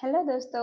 Hello દોસ્તો,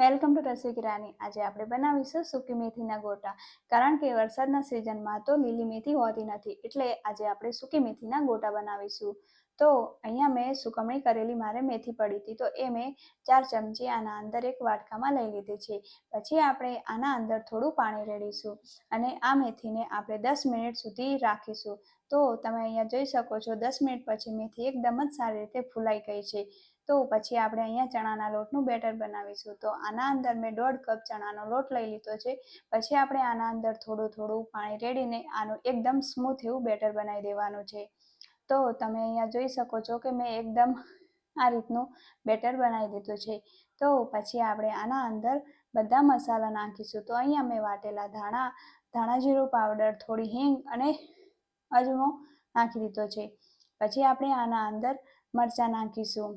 welcome to રસોઈ કિરાની આજે આપણે બનાવીશું સૂકી મેથીના ગોટા. કારણ કે વરસાદના સિઝનમાં તો લીલી મેથી હોતી નથી, એટલે આજે આપણે સૂકી મેથીના ગોટા બનાવીશું. તો અહીંયા મેં સુકમણી કરેલી મારે મેથી પડી હતી, તો એ મેં ચાર ચમચી આના અંદર એક વાટકામાં લઈ લીધી છે. પછી આપણે આના અંદર થોડું પાણી રેડીશું અને આ મેથીને આપણે દસ મિનિટ સુધી રાખીશું. તો તમે અહીંયા જોઈ શકો છો, દસ મિનિટ પછી મેથી એકદમ જ સારી રીતે ફૂલાઈ ગઈ છે. તો પછી આપણે અહીંયા ચણાના લોટનું બેટર બનાવીશું. તો આના અંદર મેં દોઢ કપ ચણાનો લોટ લઈ લીધો છે. પછી આપણે આના અંદર થોડું થોડું પાણી રેડીને આનું એકદમ સ્મૂથ એવું બેટર બનાવી દેવાનું છે. તો તમે અહીંયા જોઈ શકો છો કે મેં એકદમ આ રીતનું બેટર બનાવી દીધું છે. તો પછી આપણે આના અંદર બધા મસાલા નાખીશું. તો અહીંયા મેં વાટેલા ધાણા ધાણા જીરું પાવડર, થોડી હિંગ અને અજમો નાખી દીધો છે. પછી આપણે આના અંદર મરચાં નાખીશું.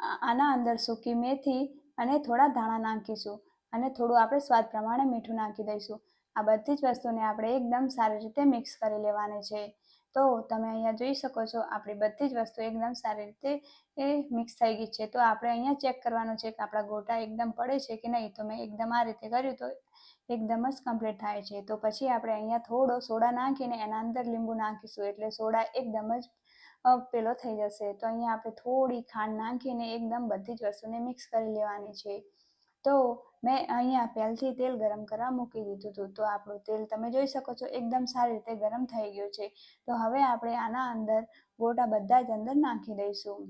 આના અંદર સૂકી મેથી અને થોડા ધાણા નાખીશું અને થોડું આપણે સ્વાદ પ્રમાણે મીઠું નાખી દઈશું. આ બધી જ વસ્તુને આપણે એકદમ સારી રીતે મિક્સ કરી લેવાની છે. તો તમે અહીંયા જોઈ શકો છો, આપણી બધી જ વસ્તુ એકદમ સારી રીતે એ મિક્સ થઈ ગઈ છે. તો આપણે અહીંયા ચેક કરવાનું છે કે આપણા ગોટા એકદમ પડે છે કે નહીં? તો મેં એકદમ આ રીતે કર્યું તો એકદમ જ કમ્પ્લીટ થાય છે. તો પછી આપણે અહીંયા થોડો સોડા નાખીને એના અંદર લીંબુ નાખીશું એટલે સોડા એકદમ જ પેલો થઈ જશે. તો અહીંયા આપણે થોડી ખાંડ નાખીને એકદમ બધી જ વસ્તુને મિક્સ કરી લેવાની છે. તો મેં અહીંયા પહેલથી તેલ ગરમ કરવા મૂકી દીધું હતું. તો આપણું તેલ તમે જોઈ શકો છો, એકદમ સારી રીતે ગરમ થઈ ગયું છે. તો હવે આપણે આના અંદર ગોટા બધા જ અંદર નાખી દઈશું.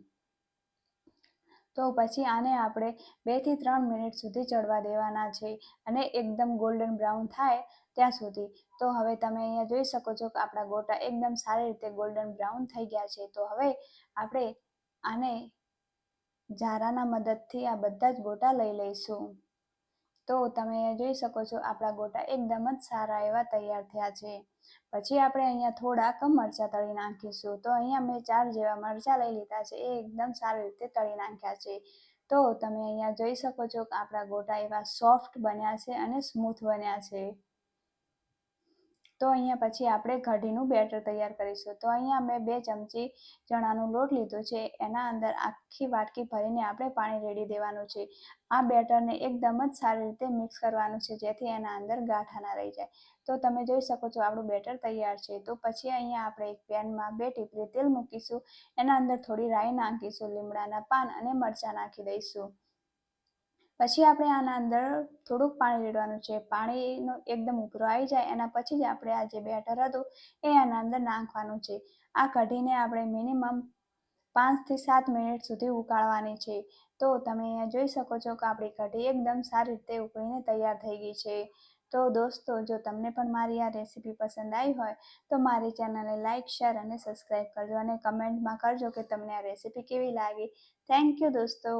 તો પછી આને આપણે બેથી ત્રણ મિનિટ સુધી ચડવા દેવાના છે અને એકદમ ગોલ્ડન બ્રાઉન થાય ત્યાં સુધી. તો હવે તમે અહીંયા જોઈ શકો છો કે આપણા ગોટા એકદમ સારી રીતે ગોલ્ડન બ્રાઉન થઈ ગયા છે. તો હવે આપણે આને ઝારાના મદદથી આ બધા જ ગોટા લઈ લઈશું. તો તમે જોઈ શકો છો, આપણા ગોટા એકદમ જ સારા એવા તૈયાર થયા છે. પછી આપણે અહીંયા થોડાક મરચાં તળી નાખીશું. તો અહીંયા મેં ચાર જેવા મરચાં લઈ લીધા છે, એ એકદમ સારી રીતે તળી નાખ્યા છે. તો તમે અહીંયા જોઈ શકો છો કે આપણા ગોટા એવા સોફ્ટ બન્યા છે અને સ્મૂથ બન્યા છે. તો અહીંયા પછી આપણે કઢીનું બેટર તૈયાર કરીશું. તો અહીંયા મેં બે ચમચી ચણાનો લોટ લીધો છે. એના અંદર આખી વાટકી ભરીને આપણે પાણી રેડી દેવાનું છે. આ બેટરને એકદમ જ સારી રીતે મિક્સ કરવાનું છે, જેથી એના અંદર ગાંઠા ના રહી જાય. તો તમે જોઈ શકો છો આપણું બેટર તૈયાર છે. તો પછી અહીંયા આપણે એક પેનમાં બે ટીપરી તેલ મૂકીશું. એના અંદર થોડી રાઈ નાખીશું, લીમડાના પાન અને મરચાં નાખી દઈશું. પછી આપણે આના અંદર થોડુંક પાણી રેડવાનું છે. પાણીનો એકદમ ઉભરો આવી જાય, એના પછી જ આપણે આ જે બેટર હતું એ આના અંદર નાખવાનું છે. આ કઢીને આપણે મિનિમમ પાંચથી સાત મિનિટ સુધી ઉકાળવાની છે. તો તમે અહીંયા જોઈ શકો છો કે આપણી કઢી એકદમ સારી રીતે ઉકળીને તૈયાર થઈ ગઈ છે. તો દોસ્તો, જો તમને પણ મારી આ રેસીપી પસંદ આવી હોય, તો મારી ચેનલને લાઇક શેર અને સબસ્ક્રાઈબ કરજો અને કમેન્ટમાં કરજો કે તમને આ રેસીપી કેવી લાગી. થેન્ક યુ દોસ્તો.